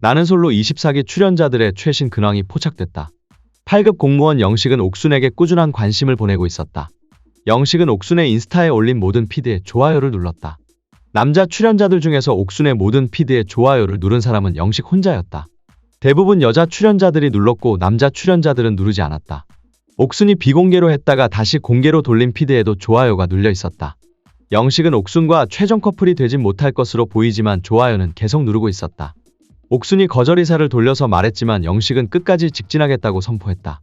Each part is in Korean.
나는 솔로 24기 출연자들의 최신 근황이 포착됐다. 8급 공무원 영식은 옥순에게 꾸준한 관심을 보내고 있었다. 영식은 옥순의 인스타에 올린 모든 피드에 좋아요를 눌렀다. 남자 출연자들 중에서 옥순의 모든 피드에 좋아요를 누른 사람은 영식 혼자였다. 대부분 여자 출연자들이 눌렀고 남자 출연자들은 누르지 않았다. 옥순이 비공개로 했다가 다시 공개로 돌린 피드에도 좋아요가 눌려 있었다. 영식은 옥순과 최종 커플이 되진 못할 것으로 보이지만 좋아요는 계속 누르고 있었다. 옥순이 거절의사를 돌려서 말했지만 영식은 끝까지 직진하겠다고 선포했다.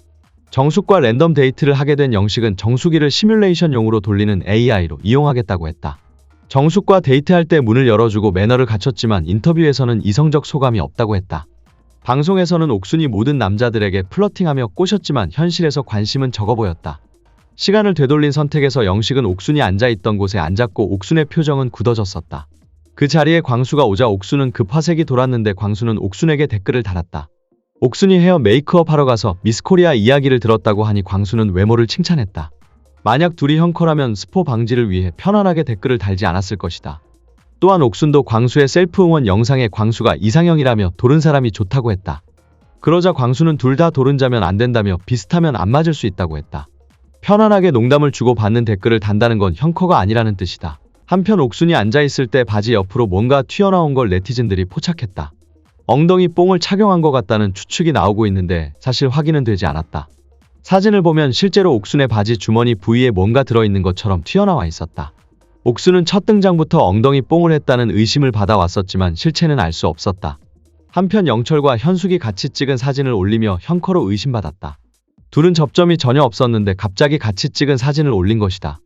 정숙과 랜덤 데이트를 하게 된 영식은 정숙이를 시뮬레이션용으로 돌리는 AI로 이용하겠다고 했다. 정숙과 데이트할 때 문을 열어주고 매너를 갖췄지만 인터뷰에서는 이성적 소감이 없다고 했다. 방송에서는 옥순이 모든 남자들에게 플러팅하며 꼬셨지만 현실에서 관심은 적어 보였다. 시간을 되돌린 선택에서 영식은 옥순이 앉아있던 곳에 앉았고 옥순의 표정은 굳어졌었다. 그 자리에 광수가 오자 옥순은 급 화색이 돌았는데 광수는 옥순에게 댓글을 달았다. 옥순이 헤어 메이크업 하러 가서 미스코리아 이야기를 들었다고 하니 광수는 외모를 칭찬했다. 만약 둘이 형커라면 스포 방지를 위해 편안하게 댓글을 달지 않았을 것이다. 또한 옥순도 광수의 셀프 응원 영상에 광수가 이상형이라며 도른 사람이 좋다고 했다. 그러자 광수는 둘 다 도른 자면 안 된다며 비슷하면 안 맞을 수 있다고 했다. 편안하게 농담을 주고 받는 댓글을 단다는 건 형커가 아니라는 뜻이다. 한편 옥순이 앉아있을 때 바지 옆으로 뭔가 튀어나온 걸 네티즌들이 포착했다. 엉덩이 뽕을 착용한 것 같다는 추측이 나오고 있는데 사실 확인은 되지 않았다. 사진을 보면 실제로 옥순의 바지 주머니 부위에 뭔가 들어있는 것처럼 튀어나와 있었다. 옥순은 첫 등장부터 엉덩이 뽕을 했다는 의심을 받아왔었지만 실체는 알 수 없었다. 한편 영철과 현숙이 같이 찍은 사진을 올리며 형커로 의심받았다. 둘은 접점이 전혀 없었는데 갑자기 같이 찍은 사진을 올린 것이다.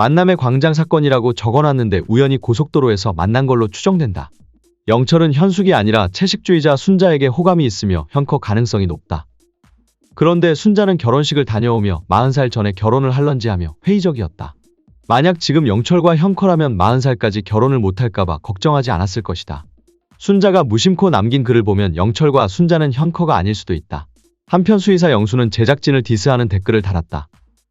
만남의 광장 사건이라고 적어놨는데 우연히 고속도로에서 만난 걸로 추정된다. 영철은 현숙이 아니라 채식주의자 순자에게 호감이 있으며 형커 가능성이 높다. 그런데 순자는 결혼식을 다녀오며 40살 전에 결혼을 할런지 하며 회의적이었다. 만약 지금 영철과 형커라면 40살까지 결혼을 못할까봐 걱정하지 않았을 것이다. 순자가 무심코 남긴 글을 보면 영철과 순자는 형커가 아닐 수도 있다. 한편 수의사 영수는 제작진을 디스하는 댓글을 달았다.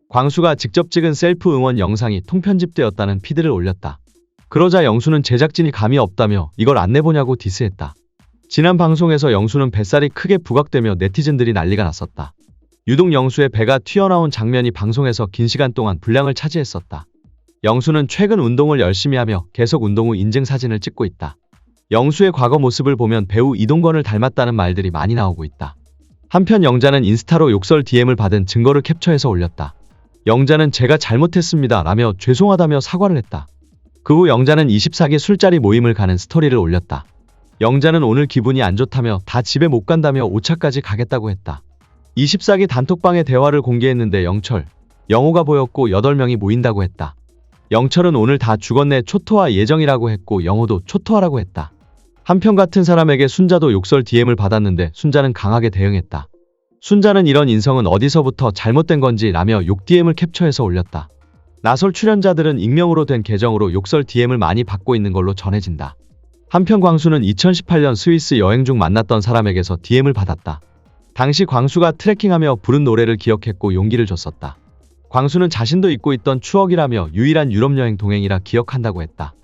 광수가 직접 찍은 셀프 응원 영상이 통편집되었다는 피드를 올렸다. 그러자 영수는 제작진이 감이 없다며 이걸 안 내보냐고 디스했다. 지난 방송에서 영수는 뱃살이 크게 부각되며 네티즌들이 난리가 났었다. 유독 영수의 배가 튀어나온 장면이 방송에서 긴 시간 동안 분량을 차지했었다. 영수는 최근 운동을 열심히 하며 계속 운동 후 인증 사진을 찍고 있다. 영수의 과거 모습을 보면 배우 이동건을 닮았다는 말들이 많이 나오고 있다. 한편 영자는 인스타로 욕설 DM을 받은 증거를 캡처해서 올렸다. 영자는 제가 잘못했습니다 라며 죄송하다며 사과를 했다. 그 후 영자는 24기 술자리 모임을 가는 스토리를 올렸다. 영자는 오늘 기분이 안 좋다며 다 집에 못 간다며 오차까지 가겠다고 했다. 24기 단톡방의 대화를 공개했는데 영철, 영호가 보였고 8명이 모인다고 했다. 영철은 오늘 다 죽었네 초토화 예정이라고 했고 영호도 초토화라고 했다. 한편 같은 사람에게 순자도 욕설 DM을 받았는데 순자는 강하게 대응했다. 순자는 이런 인성은 어디서부터 잘못된 건지 라며 욕 DM을 캡처해서 올렸다. 나설 출연자들은 익명으로 된 계정으로 욕설 DM을 많이 받고 있는 걸로 전해진다. 한편 광수는 2018년 스위스 여행 중 만났던 사람에게서 DM을 받았다. 당시 광수가 트레킹하며 부른 노래를 기억했고 용기를 줬었다. 광수는 자신도 잊고 있던 추억이라며 유일한 유럽 여행 동행이라 기억한다고 했다.